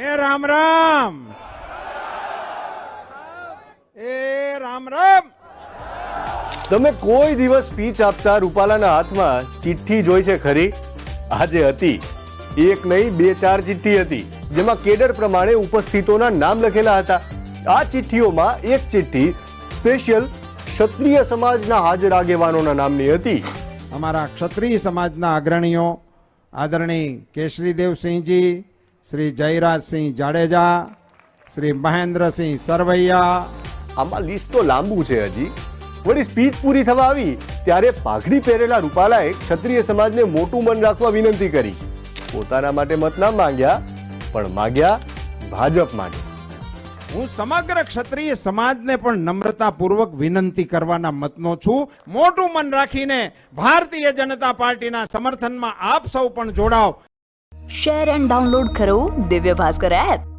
એ રામ રામ. એ રામ રામ. તમે કોઈ દિવસ સ્પીચ આપતા રૂપાલાના હાથમાં ચિઠ્ઠી જોઈ છે ખરી? આજે હતી. એક નહીં બે ચાર ચિઠ્ઠી હતી જેમાં કેડર પ્રમાણે ઉપસ્થિતોના નામ લખેલા હતા. આ ચિઠ્ઠીઓમાં એક ચિઠ્ઠી સ્પેશિયલ ક્ષત્રિય સમાજના હાજર આગેવાનોના નામની હતી. અમારા ક્ષત્રિય સમાજના અગ્રણીઓ આદરણીય કેશરીદેવસિંહજી શ્રી જયરાજસિંહ જાડેજા શ્રી મહેન્દ્રસિંહ સરવૈયા. આમાં લિસ્ટ તો લાંબુ છે હજી. વળી સ્પીચ પૂરી થવા આવી ત્યારે પાઘડી પહેરેલા રૂપાલાએ ક્ષત્રિય સમાજને મોટું મન રાખવા વિનંતી કરી. પોતાના માટે મત ના માંગ્યા પણ માંગ્યા ભાજપ માટે. હું સમગ્ર ક્ષત્રિય સમાજને પણ નમ્રતાપૂર્વક વિનંતી કરવાના મતનો છું. મોટું મન રાખીને ભારતીય જનતા પાર્ટીના સમર્થનમાં આપ સૌ પણ જોડાઓ. શેર એન્ડ ડાઉનલોડ કરો દિવ્ય ભાસ્કર એપ.